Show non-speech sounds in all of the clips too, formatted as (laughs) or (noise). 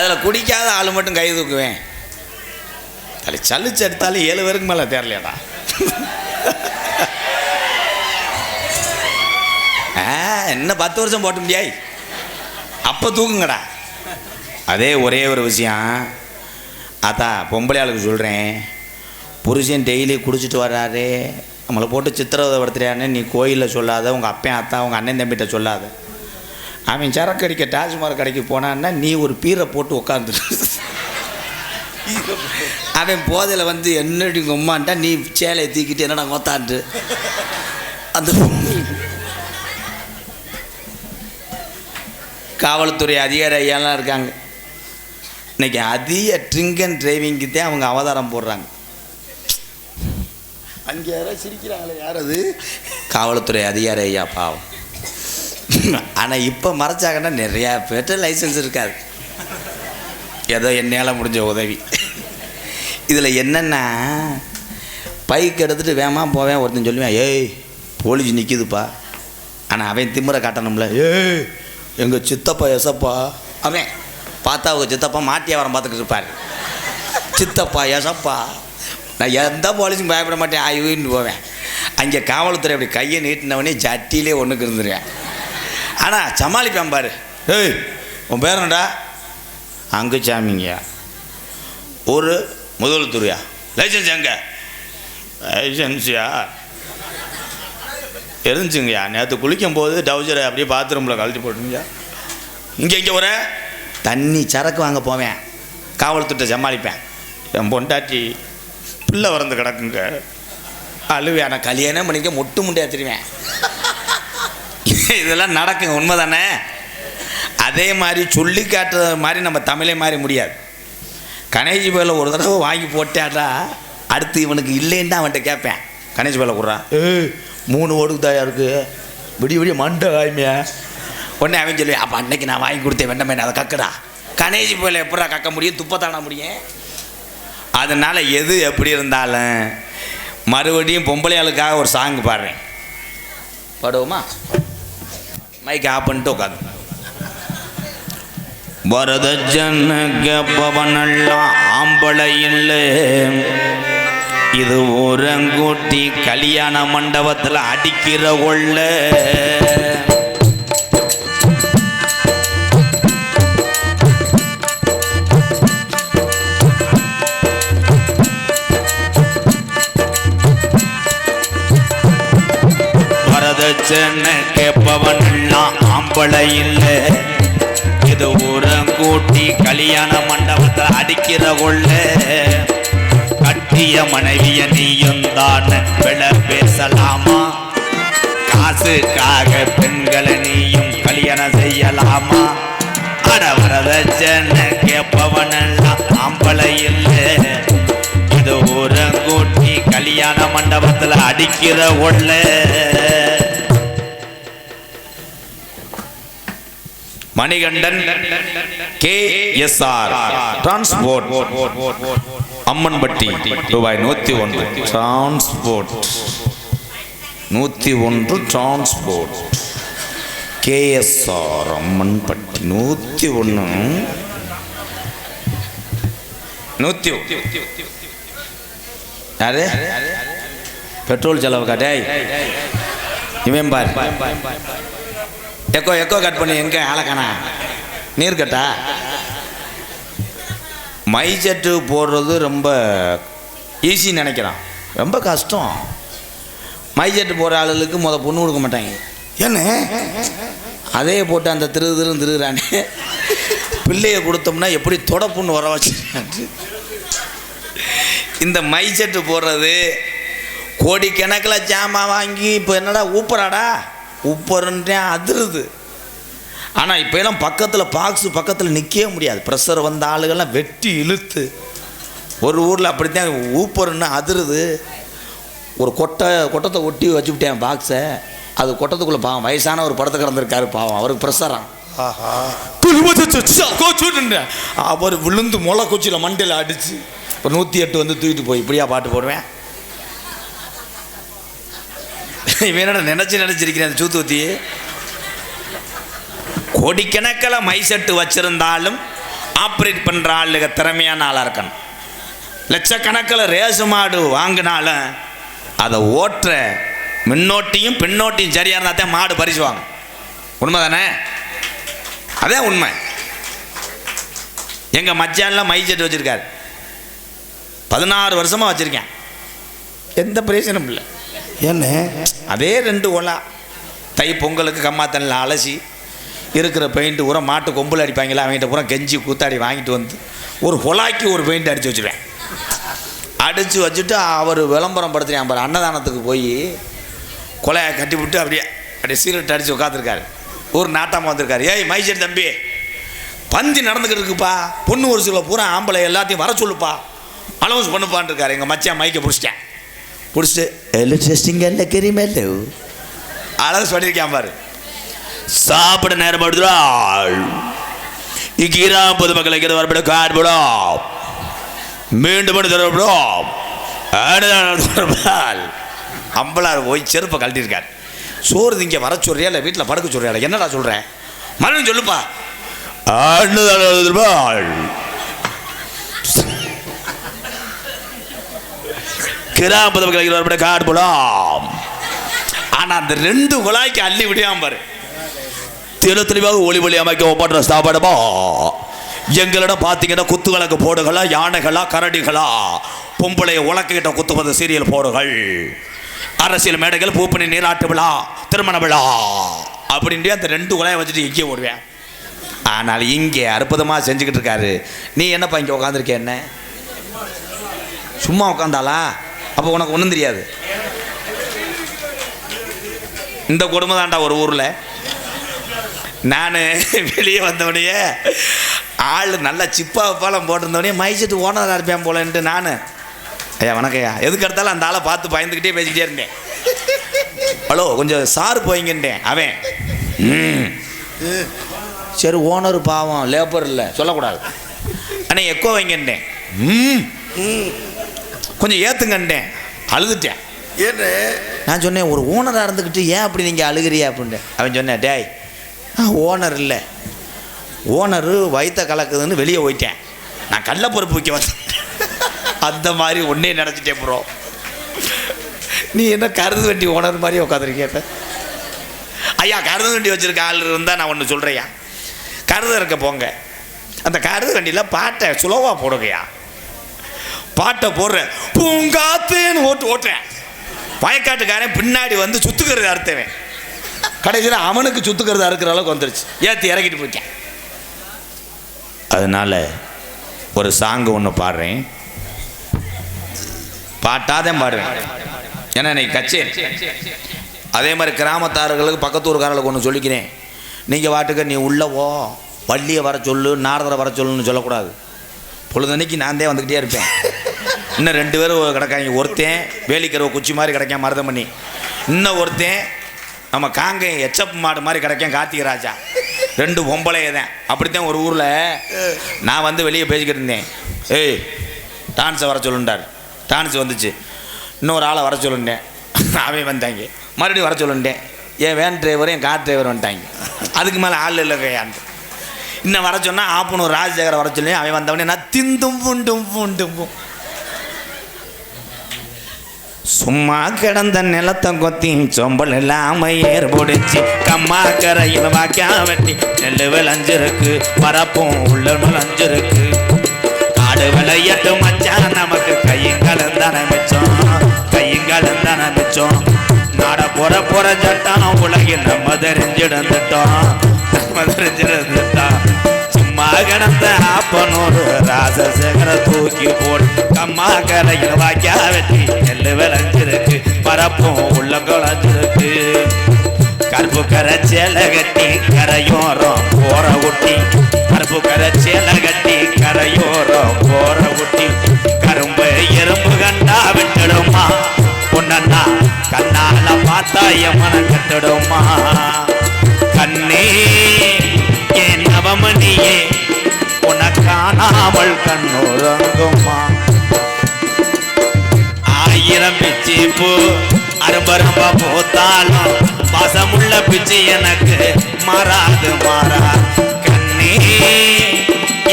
அதில் குடிக்காத ஆள் மட்டும் கை தூக்குவேன். தலை சலிச்சு எடுத்தாலும் ஏழு பேருக்கு மேலே தேரலையாடா ஆ என்ன பத்து வருஷம் போட்ட முடியாய்? அப்போ தூக்குங்கடா. அதே ஒரே ஒரு விஷயம். அத்தா பொம்பளை ஆளுக்கு சொல்கிறேன் புருஷன் டெய்லி குடிச்சிட்டு வர்றாரு. நம்மளை போட்டு சித்திரவதை படுத்துறியான்னு நீ கோயிலில் சொல்லாத உங்கள் அப்பன் அத்தா உங்கள் அண்ணன் தம்பிகிட்ட சொல்லாத. அவன் சரக்கு அடிக்க டாஸ்மாக் கடைக்கு போனான்னா நீ ஒரு பீரை போட்டு உட்காந்துரு அவன் போதையில் வந்து என்னடி உம்மான்ட்டா நீ சேலையை தூக்கிட்டு என்னடா கொத்தான்ட்டு. அந்த காவல்துறை அதிகாரி ஐயாலாம் இருக்காங்க. இன்னைக்கு அதிக ட்ரிங்க் அண்ட் டிரைவிங்க்கு தான் அவங்க அவதாரம் போடுறாங்க. அங்கே யாராவது சிரிக்கிறாங்களே யார் அது? காவல்துறை அதிகாரி ஐயா பாவம். ஆனால் இப்போ மறைச்சாங்கன்னா நிறையா பேர்கிட்ட லைசன்ஸ் இருக்காது. ஏதோ என்னால் முடிஞ்ச உதவி. இதில் என்னென்னா பைக் எடுத்துகிட்டு வேமா போவேன் ஒருத்தன் சொல்லுவேன் ஏய் போலீஸ் நிற்கிதுப்பா ஆனால் அவன் திமுறை காட்டணும்ல ஏய் எங்கள் சித்தப்பா எசப்பா. அவன் பார்த்தா அவங்க சித்தப்பா மாட்டி வரம் பார்த்துக்கிட்டு இருப்பார். சித்தப்பா எசப்பா. நான் எந்த போலீஸும் பயப்பட மாட்டேன் ஆயுன்னு போவேன். அங்கே காவல்துறை அப்படி கையை நீட்டினவனே ஜட்டிலே ஒன்றுக்கு இருந்துருவேன். ஆனால் சமாளிப்பேன் பாரு. ஏய் உன் பேர் என்னடா? அங்குச்சாமிங்க ஒரு முதல் துறையா லைசன்ஸ் எங்க? லைசன்ஸியா? இருந்துச்சுங்கய்யா நேற்று குளிக்கும் போது டவுசரை அப்படியே பாத்ரூமில் கழட்டி போட்டுங்கய்யா. இங்கே இங்கே வர தண்ணி சரக்கு வாங்க போவேன். காவல்துறை சமாளிப்பேன். என் பொண்டாட்டி பிள்ளை வரந்து கிடக்குங்க. அழுவேன். நான் கல்யாணம் பண்ணிக்க மொட்டு முட்டையா தெரிவேன் இதெல்லாம் நடக்குங்க உண்மை தானே அதே மாதிரி சொல்லி காட்டுற மாதிரி நம்ம தமிழை மாதிரி முடியாது. கணேஜி பேரில் ஒரு தடவை வாங்கி போட்டாடா அடுத்து இவனுக்கு இல்லைன்னு தான் அவன்கிட்ட கேட்பேன். கணேஜ் பேரில் கொடுறான் ஏய் மூணு ஓடுக்கு தாயா இருக்கு? விடிய விடிய மண்டை காய்மையா உடனே அவன் சொல்லி அப்போ அன்னைக்கு நான் வாங்கி கொடுத்தேன் வெண்டமே அதை கக்கடா. கணேஜி பேரில் எப்படா கக்க முடியும்? துப்பத்தான முடியும்? அதனால் எது எப்படி இருந்தாலும் மறுபடியும் பொம்பளையாளுக்காக ஒரு சாங் பாடுறேன். பாடுவோமா? மைக் ஆஃப் பண்ணிட்டு உட்காந்து வரதஜனகப்பவனெல்லாம் ஆம்பளை இல்லை. இது ஊரங்கூட்டி கல்யாண மண்டபத்தில் அடிக்கிற ஒள்ள வரதஜனகப்பவனெல்லாம் ஆம்பளை இல்லை. இது ஊரம் கூட்டி கல்யாண மண்டபத்தில் அடிக்கிற கொள்ள. கட்டிய மனைவிய நீயும் தான் விள பேசலாமா? காசுக்காக பெண்களை நீயும் கல்யாணம் செய்யலாமா? அட வரதட்சண கேட்பவனெல்லாம் ஆம்பளை இல்லை. இது ஊரம் கூட்டி கல்யாண மண்டபத்தில் அடிக்கிற கொள்ள. Manikandan K S R transport Ammanpatti ரூபாய் நூற்றி ஒன்று. டிரான்ஸ்போர்ட் நூற்றி ஒன்று டிரான்ஸ்போர்ட் கேஎஸ்ஆர் அம்மன்பட்டி. நூற்றி ஒன்று. நூற்றி யாரு? பெட்ரோல் செலவு காட்டே இவன் பார். எக்கோ எக்கோ கட் பண்ணி எங்க? ஆளக்கானா நீர் கட்டா. மை செட்டு போடுறது ரொம்ப ஈஸின்னு நினைக்கிறான். ரொம்ப கஷ்டம். மை செட்டு போடுற ஆளுகளுக்கு முத பொண்ணு கொடுக்க மாட்டாங்க. என்ன? அதே போட்டு அந்த திரு திரு திருகிறானே. பிள்ளைய கொடுத்தோம்னா எப்படி தொட பொண்ணு வர வச்சு இந்த மை செட்டு போடுறது கோடிக்கணக்கில் ஜாமான் வாங்கி இப்போ என்னடா ஊப்புறாடா? உப்பருன்றேன் அதிருது. ஆனால் இப்போ எல்லாம் பக்கத்தில் பாக்ஸு பக்கத்தில் நிற்கவே முடியாது. ப்ரெஷர் வந்த ஆளுகள்லாம் வெட்டி இழுத்து. ஒரு ஊரில் அப்படித்தான் ஊப்பருன்னு அதிருது. ஒரு கொட்டை கொட்டத்தை ஒட்டி வச்சுவிட்டேன் பாக்ஸை அது கொட்டத்துக்குள்ளே பாவம். வயசான ஒரு படத்தை கிடந்திருக்காரு பாவம். அவருக்கு ப்ரெஷரான் அவர் விழுந்து முளை குச்சியில் மண்டையில் அடிச்சு இப்போ நூற்றி எட்டு வந்து தூக்கிட்டு போய் இப்படியா பாட்டு போடுவேன். இவனோட நினச்சி நினைச்சு நினைச்சிருக்கிறேன் அந்த சூத்துவத்தியே கோடிக்கணக்கில் மை செட்டு வச்சிருந்தாலும் ஆப்ரேட் பண்ணுற ஆளுக திறமையான ஆளாக இருக்கணும். லட்சக்கணக்கில் ரேசு மாடு வாங்கினாலும் அதை ஓட்டுற முன்னோட்டியும் பின்னோட்டியும் சரியாக இருந்தால் தான் மாடு பறிச்சுவாங்க. உண்மை தானே அதே உண்மை. எங்கள் மச்சான்லாம் மை வச்சுருக்காரு. பதினாறு வருஷமாக வச்சுருக்கேன். எந்த பிரயோஜனமும் இல்லை. என்ன? அதே ரெண்டு ஒலா. தை பொங்கலுக்கு கம்மாத்தண்ணில் அலசி இருக்கிற பெயிண்ட் பூரா மாட்டு கொம்பில் அடிப்பாங்களா அவங்ககிட்ட பூரா கெஞ்சி கூத்தாடி வாங்கிட்டு வந்து ஒரு குழாய்க்கு ஒரு பெயிண்ட் அடித்து வச்சுருவேன். அடித்து வச்சுட்டு அவர் விளம்பரம் படுத்துறேன் பாரு அன்னதானத்துக்கு போய் கொலையை கட்டி விட்டு அப்படியே அப்படியே சீரட் அடித்து உட்காந்துருக்காரு ஒரு நாட்டாமல் வந்திருக்காரு. ஏய் மைசர் தம்பி பந்தி நடந்துக்கிட்டு இருக்குப்பா. பொண்ணு ஒரு சில பூரா ஆம்பளை எல்லாத்தையும் வர சொல்லுப்பா. அலௌன்ஸ் பண்ணுப்பான் இருக்காரு. எங்கள் மச்சான் மைக்கை பிடிச்சிட்டேன். பிடிச்சிட்டு எல்லோ டெஸ்டிங் எல்ல கெரிமேலு அழகு சொல்லியிருக்கேன் பாரு. சாப்பிட நேரம் படுத்துடா இக்கீரா பொதுமக்களை இங்கே வரப்பட கார் போடும் மீண்டும் தொடரப்படும் தரப்படும் அம்பலார் போய் செருப்பை கழட்டியிருக்கார். சோறு திங்க வர சொல்றியா இல்லை வீட்டில் படுக்க சொல்றியா என்னடா சொல்கிறேன் மறுபடியும் சொல்லுப்பா. ஆண்டுதான் கிராமத்து மக்களுக்கு வரப்பட காடு போலாம் ஆனா அந்த ரெண்டு குழாய்க்கு அள்ளி விடியாம பாரு. தெளி தெளிவாக ஒளி ஒளி அமைக்க ஒப்பாட்டுற சாப்பாடுமா? எங்களிடம் பார்த்தீங்கன்னா குத்து விளக்கு போடுகளா யானைகளா கரடிகளா? பொம்பளைய உலக்கிட்ட குத்துவது சீரியல் போடுகள். அரசியல் மேடைகள் பூப்பணி நீராட்டு விழா திருமண விழா. அப்படின்ட்டு அந்த ரெண்டு குழாயை வச்சுட்டு இங்கே ஓடுவேன். ஆனால் இங்கே அற்புதமாக செஞ்சுக்கிட்டு இருக்காரு. நீ என்னப்பா இங்கே உட்காந்துருக்க என்ன? சும்மா உட்காந்தாளா அப்போ உனக்கு ஒன்றும் தெரியாது. இந்த கொடுமை தான்டா ஒரு ஊரில். நான் வெளியே வந்தவனையே ஆள் நல்லா சிப்பா பாலம் போட்டிருந்தவனே மைசெட்டு ஓனராக இருப்பேன் போலன்ட்டு நான். ஐயா வணக்கம்யா எதுக்கு எடுத்தாலும் அந்த ஆளை பார்த்து பயந்துக்கிட்டே பேசிக்கிட்டே இருந்தேன். ஹலோ கொஞ்சம் சார் போய்ங்கன்ட்டேன் அவன். ம். சரி ஓனர் பாவம் லேபர் இல்லை சொல்லக்கூடாது. அண்ணே எக்கோ வைங்கன்ட்டேன். ம். கொஞ்சம் ஏற்றுங்கன்ட்டேன் அழுதுட்டேன். என்ன நான் சொன்னேன் ஒரு ஓனராக இருந்துக்கிட்டு ஏன் அப்படி நீங்கள் அழுகிறியா அப்படின்ட்டு. அவன் சொன்னேன் டேய் ஓனர் இல்லை. ஓனரு வயிற்ற கலக்குதுன்னு வெளியே போயிட்டேன். நான் கடல பொறுப்பு வைக்க வந்தேன். (laughs) அந்த மாதிரி ஒன்றே நினச்சிட்டேன் ப்ரோ நீ என்ன கருது வண்டி ஓனர் மாதிரி உட்காந்துருக்கேன் ஐயா கருது வண்டி வச்சிருக்க ஆள் இருந்தால் நான் ஒன்று சொல்கிறேயா கருது இருக்க போங்க. அந்த கருது வண்டியில் பாட்டை சுலோவாக போடுங்கய்யா. பாட்டை போடுறேன். பூங்காத்துன்னு ஓட்டு ஓட்டுறேன். வயக்காட்டுக்காரன் பின்னாடி வந்து சுத்துக்கிறது அறுத்தவன். கடைசியில் அவனுக்கு சுத்துக்கிறது அறுக்கிற அளவுக்கு வந்துருச்சு. ஏற்றி இறக்கிட்டு போயிட்டேன். அதனால ஒரு சாங்கு ஒன்று பாடுறேன். பாட்டாதான் பாடுவேன். ஏன்னா இன்னைக்கு கச்சேரி. அதே மாதிரி கிராமத்தார்களுக்கு பக்கத்தூர்காரர்களுக்கு ஒன்று சொல்லிக்கிறேன். நீங்கள் வாட்டுக்க நீ உள்ளவோ வள்ளியை வர சொல்லு நாரதரை வர சொல்லுன்னு சொல்லக்கூடாது. பொழுதன்னைக்கு நான் தான் வந்துக்கிட்டே இருப்பேன். இன்னும் ரெண்டு பேரும் கிடக்காங்க. ஒருத்தன் வேலிக்கிறவ குச்சி மாதிரி கிடைக்காம மருதம் பண்ணி. இன்னும் ஒருத்தன் நம்ம காங்கை எச்சப் மாடு மாதிரி கிடைக்கும் கார்த்திகை ராஜா. ரெண்டு பொம்பளைய தான். அப்படித்தான் ஒரு ஊரில் நான் வந்து வெளியே பேசிக்கிட்டு இருந்தேன். ஏய் டான்ஸை வர சொல்லுண்டார். டான்ஸ் வந்துச்சு. இன்னொரு ஆளை வர சொல்லுண்டேன். அவன் வந்தாங்க. மறுபடியும் வர சொல்லுண்டேன். என் வேன் டிரைவரும் என் கார் டிரைவர் வந்துட்டாங்க. அதுக்கு மேலே ஆள் இல்லை கையாண்டு இன்னும் வர சொன்னால் ஆப்பனூர் ராஜசேகரை வர சொல்லி அவன் வந்தவனே நான் திந்தும் புண்டும் புண்டும் சும்மா கிடந்த நிலத்தை கொத்தி சொம்பல் இல்லாம ஏர் கம்மா கரையில் வாக்கியா வெட்டி நெல் விளைஞ்சிருக்கு பரப்பும் உள்ள விளைஞ்சிருக்கு காடு விளையட்டு மச்சான் நமக்கு கையங்களும் தானே மிச்சம் கையங்களும் தானே மிச்சம். நாட போற போற சட்டம் உலகில் நம்ம தெரிஞ்சிடந்துட்டோம். நம்ம சும்மா கிடந்த ஆப்பனூர் ராசசேகர தூக்கி போடு. கம்மா கரையில் வாக்கியா வெட்டி எள்ளு விளைஞ்சிருக்கு. பரப்பும் உள்ள குழஞ்சிருக்கு. கருப்பு கரை சேலை கட்டி கரையோரம் போற ஒட்டி கருப்பு கரை சேலை கட்டி கரையோரம் போற ஒட்டி கரும்பு எறும்பு கண்டா விட்டுடுமா. பொண்ணண்ணா கண்ணால பார்த்தா எமன கட்டுடுமா. கண்ணே என் நவமணியே உனக்கானாமல் கண்ணுறங்குமா ஆயிரம் பிச்சி பூ அரும்பரும்ப போத்தாலும் பாசமுள்ள பிச்சு எனக்கு மாறாது மாறா. கண்ணே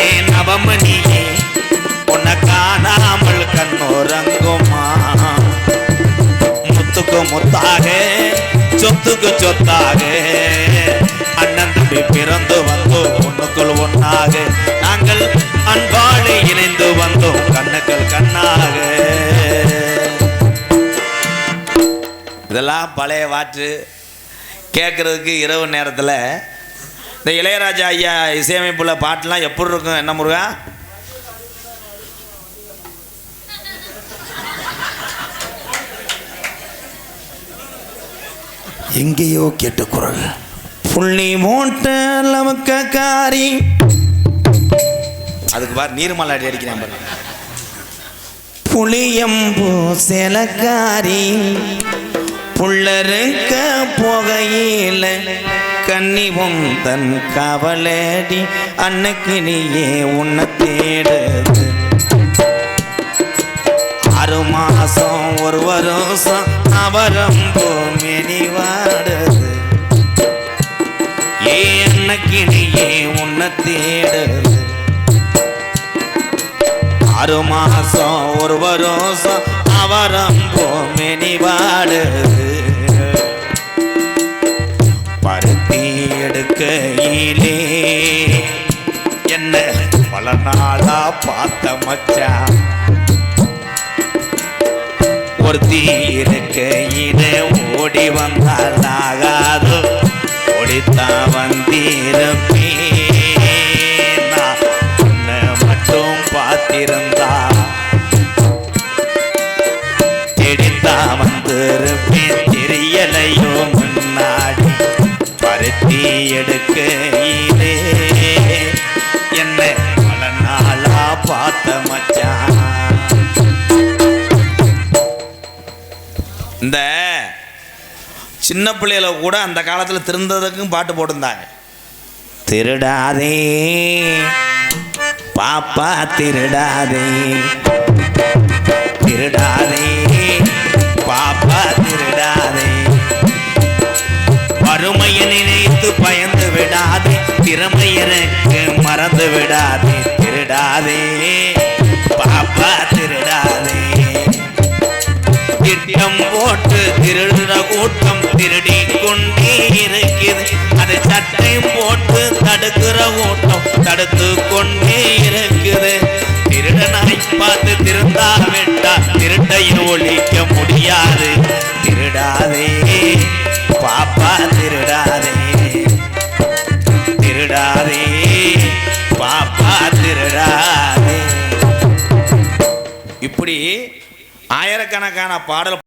ஏன் அவமணியே உனக்கானாமல் கண்ணுறங்குமா முத்துக்கு முத்தாக சொத்துக்கு சொத்தாக அண்ணன் தம்பி பிறந்து வந்தோம் ஒண்ணுக்குள் ஒன்னாக. நாங்கள் அன்பாடு இணைந்து வந்தோம் கண்ணுக்கள் கண்ணாக. இதெல்லாம் பழைய வாற்று. கேட்குறதுக்கு இரவு நேரத்தில் இந்த இளையராஜா ஐயா இசையமைப்புள்ள பாட்டெலாம் எப்படி இருக்கும் என்ன முருகா? எங்கேயோ கேட்ட குரல். புள்ளி மூட்ட காரி. அதுக்கு பார் நீர்மலை அடி அடிக்கிறேன் பாரு. புளியம்பூ செலக்காரி புள்ளருக்க போகையில கன்னிவும் தன் கவலடி அன்னைக்கு நீயே உன்னை தேட. ஆறு மாசம் ஒரு வருஷம் அவரம் பூமினி வாடுது ஏ அன்னைக்கு உன்னை தேடுது. ஆறு மாசம் ஒரு வருஷம் அவரம் பூமினி வாடுது பருத்தி எடுக்கையிலே என்ன பல நாளா பார்த்த மச்சான் ஒருத்தி இருக்கையிலே ஓடி வந்தால் ஆகாது ஓடித்தான் வந்திருப்பேன் உன்னை மட்டும் பார்த்திருந்தா. தெடித்தா வந்திருப்பேன். தெரியலையோ முன்னாடி. பருத்தி எடுக்க சின்ன பிள்ளையில கூட அந்த காலத்தில் திருந்ததுக்கும் பாட்டு போட்டிருந்தாங்க. திருடாதே. பாப்பா திருடாதே. திருடாதே. பாப்பா திருடாதே. வறுமையை நினைத்து பயந்து விடாதே. திறமை எனக்கு மறந்து விடாதே. திருடாதே. பாப்பா திருடாதே. திட்டம் போட்டு திருடுற கூட்டம் திருடி கொண்டே இருக்குது அது சட்டையும் போட்டு தடுக்கிற கூட்டம் தடுத்து கொண்டே இருக்குது. திருடனாய் பார்த்து திருந்தா விட்டா திருட்டையும் ஒழிக்க முடியாது. திருடாதே பாப்பா திருடாதே. திருடாதே பாப்பா திருடாதே. இப்படி ஆயிரக்கணக்கான பாடல்